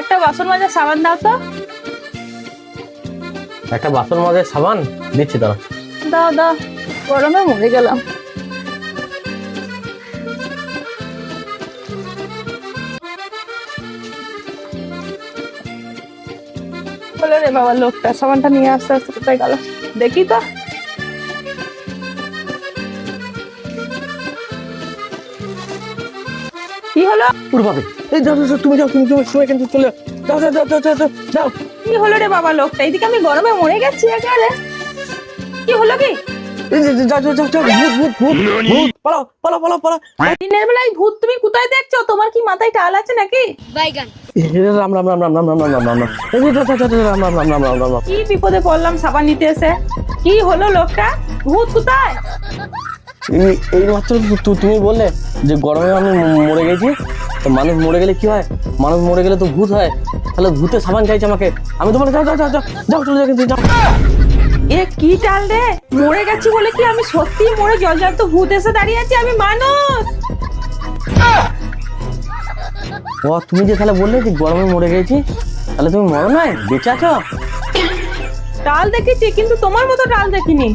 একটা বাসন মাজার সাবান দাও তো। একটা বাসন মাজার সাবান? দিচ্ছি দাঁড়া দাও দাও। গরমে মরে গেলাম। বলে রে বাবা লোকটা সাবানটা নিয়ে আসতে আসতে কোথায় গেল? দেখি তো। কি হলো ওর বাবা এই তুমি যাও তুমি চলে দাও দাও দাও দাও দাও কি হলো রে বাবা লোকটা এইদিকে আমি গরমে মরে গেছি একেবারে কি হলো কি ভূত তুমি কোথায় দেখছ তোমার কি মাথায় টাল আছে নাকি কি বিপদে পড়লাম সাবান নিতে এসে কি হলো লোকটা ভূত কোথায় এই মাত্র তুমি বললে যে গরমে আমি মরে গেছি তো মানুষ মরে গেলে কি হয়? মানুষ মরে গেলে তো ভূত হয়। তাহলে ভূতের সাবান চাইছে আমাকে। আমি তোমার যাও যাও যাও যাও যাও চলে যাও যাও। এ কি চাল রে? মরে গেছি বলে কি আমি সত্যি মরে জল জল তো ভূত এসে দাঁড়িয়ে আছি? আমি মানুষ! ও তুমি যে তাহলে বললে যে গরমে মরে গেছি তাহলে তুমি মরো নাই বেঁচে আছো? টাল দেখেছি কিন্তু তোমার মতো টাল দেখিনি।